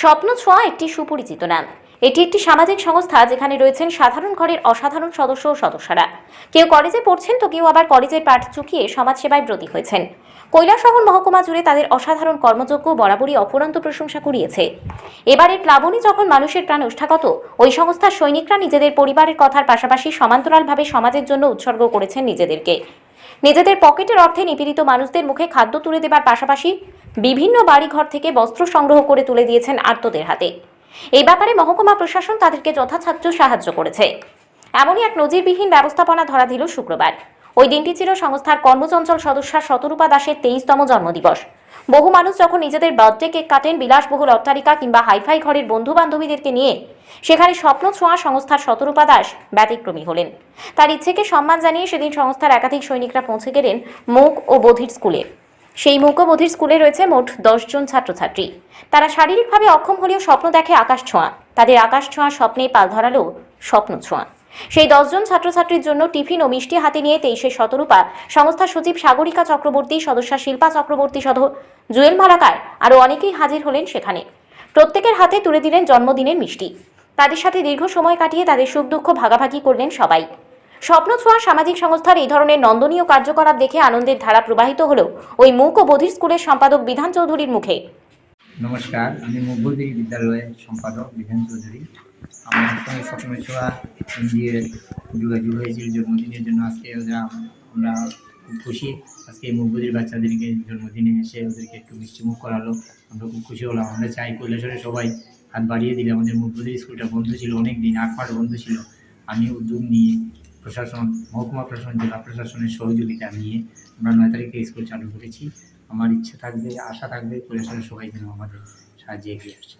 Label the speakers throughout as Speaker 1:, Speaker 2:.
Speaker 1: স্বপ্ন ছোঁয়া একটি সুপরিচিত নাম। এটি একটি সামাজিক সংস্থা যেখানে রয়েছেন সাধারণ ঘরের অসাধারণ সদস্য ও সদস্যরা। কেউ কলেজে পড়ছেন তো কেউ আবার কলেজের পাঠ চুকিয়ে সমাজসেবায় ব্রতী হয়েছেন। কৈলাসহর মহকুমা জুড়ে তাদের অসাধারণ কর্মযোগ্য বরাবরই অফুরন্ত প্রশংসা কুড়িয়েছে। এবারের প্লাবনী যখন মানুষের প্রাণ ওষ্ঠাগত, ওই সংস্থার সৈনিকরা নিজেদের পরিবারের কথার পাশাপাশি সমান্তরালভাবে সমাজের জন্য উৎসর্গ করেছেন নিজেদেরকে। নিজেদের পকেটের অর্থে নিপীড়িত মানুষদের মুখে খাদ্য তুলে দেবার পাশাপাশি বিভিন্ন বাড়িঘর থেকে বস্ত্র সংগ্রহ করে তুলে দিয়েছেন আর্তদের হাতে। এই ব্যাপারে মহকুমা প্রশাসন তাদেরকে যথাসাধ্য সাহায্য করেছে। এমনই এক নজিরবিহীন ব্যবস্থাপনা ধরা দিল শুক্রবার। ওই দিনটি ছিল সংস্থার কর্মচঞ্চল সদস্যা শতরূপা দাসের তেইশতম জন্মদিবস। বহু মানুষ যখন নিজেদের বার্থডে কেক কাটেন, বিলাসবহুল অট্টালিকা কিংবা হাইফাই ঘরের বন্ধু বান্ধবীদেরকে নিয়ে, সেখানে স্বপ্ন ছোঁয়া সংস্থার শতরূপা দাস ব্যতিক্রমী হলেন। তার ইচ্ছেকে সম্মান জানিয়ে সেদিন সংস্থার একাধিক সৈনিকরা পৌঁছে গেলেন মুখ ও বধির স্কুলে। সেই মুখ স্কুলে রয়েছে মোট দশজন ছাত্রছাত্রী। তারা শারীরিকভাবে অক্ষম হলেও স্বপ্ন দেখে আকাশ ছোঁয়া। তাদের আকাশ ছোঁয়া স্বপ্নে পাল ধরালো স্বপ্ন ছোঁয়া। সেই দশজন ছাত্রছাত্রীর জন্য টিফিন ও মিষ্টি হাতে নিয়ে তেইশে শতরূপা সংস্থার সচিব সাগরিকা চক্রবর্তী, সদস্যা শিল্পা চক্রবর্তী সহ জুয়েল মালাকার আরও অনেকেই হাজির হলেন সেখানে। প্রত্যেকের হাতে তুলে দিলেন জন্মদিনের মিষ্টি। তাদের সাথে দীর্ঘ সময় কাটিয়ে তাদের সুখ দুঃখ ভাগাভাগি করলেন সবাই। স্বপ্ন ছোঁয়া সামাজিক সংস্থার এই ধরনের নন্দনীয় কার্যকলাপ দেখে আনন্দের ধারা প্রবাহিত হল ওই মুক ও বধির স্কুলের সম্পাদক বিধান চৌধুরীর মুখে।
Speaker 2: নমস্কার, আমি মকবুলদিনী বিদ্যালয়ের সম্পাদক বিধান চৌধুরী। আমার সঙ্গে স্বপ্ন ছোঁয়া এনজিওর যোগাযোগ হয়েছিল জন্মদিনের জন্য। আজকে ওরা আমরা খুব খুশি। আজকে মকবুদির বাচ্চাদেরকে জন্মদিনে এসে ওদেরকে একটু মিষ্টিমুখ করালো। আমরা খুব খুশি হলাম। আমরা চাই কৈলাসরে সবাই হাত বাড়িয়ে দিলে। আমাদের মকবুদির স্কুলটা বন্ধ ছিল অনেক দিন আট মাস বন্ধ ছিল। আমি উদ্যোগ নিয়ে প্রশাসন, মহকুমা প্রশাসন, জেলা প্রশাসনের সহযোগিতা নিয়ে আমরা নয় তারিখে স্কুল চালু করেছি। আমার ইচ্ছে থাকবে, আশা থাকবে, প্রশাসনের সবাই যেন আমাদের সাহায্যে এগিয়ে আসছে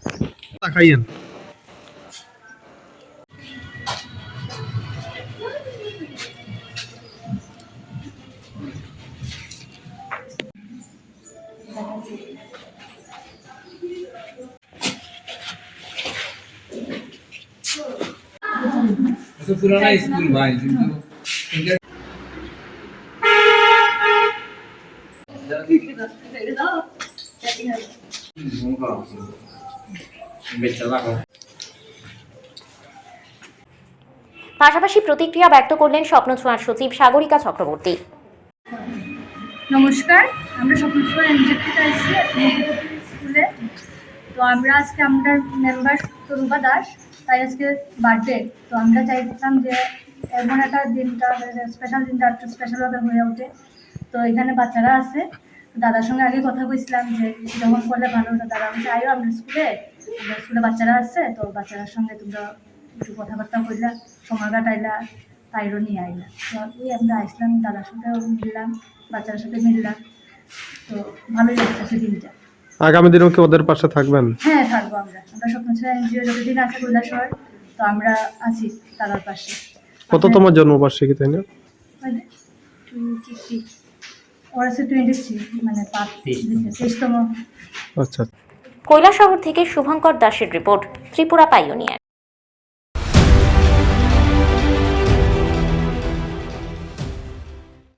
Speaker 3: তাকাইয়েন
Speaker 2: তো পুরানা স্কুল ভাই কিন্তু
Speaker 1: পাশাপাশি প্রতিক্রিয়া ব্যক্ত করলেন স্বপ্ন ছোঁয়ার সচিব সাগরিকা চক্রবর্তী।
Speaker 4: নমস্কার আমরা স্বপ্ন ছোঁয়া এনজিও থেকে আসছি স্কুলে। তো আমরা আজকে আমরা মেম্বার তরুপা দাস তাই আজকে বার্থডে তো আমরা চাইছিলাম যে এমন একটা দিনটা স্পেশাল দিনটা একটু স্পেশালভাবে হয়ে ওঠে। তো এখানে বাচ্চারা আছে দাদার সঙ্গে আগে কথা কইছিলাম যে যখন করলে ভালো হতো। দাদা বলছে, আয়ো, আমরা স্কুলে আমরা স্কুলে বাচ্চারা আছে, তো বাচ্চারার সঙ্গে তোমরা একটু কথাবার্তা কইলা সময় কাটাইলা, তাইরও নিয়ে আইলা। তো এই আমরা আসলাম, দাদার সাথেও মিললাম, বাচ্চাদের সাথে মিললাম। তো ভালোই লাগছে দিনটা।
Speaker 3: আগামী দিনেও কি ওদের পাশে থাকবেন?
Speaker 4: হ্যাঁ থাকব আমরা। আমরা স্বপ্ন ছেড়ে এনজিও যতদিন আছে কৈলাসর তো আমরা আছি তাদের পাশে।
Speaker 3: কততম জন্মবার্ষিকী তাই না?
Speaker 4: থ্রি ওর আছে টোয়েন্টি মানে পাঁচ। তেইশতম।
Speaker 3: আচ্ছা।
Speaker 1: কৈলাসহর থেকে শুভঙ্কর দাসের রিপোর্ট ত্রিপুরা পাইওনিয়ার।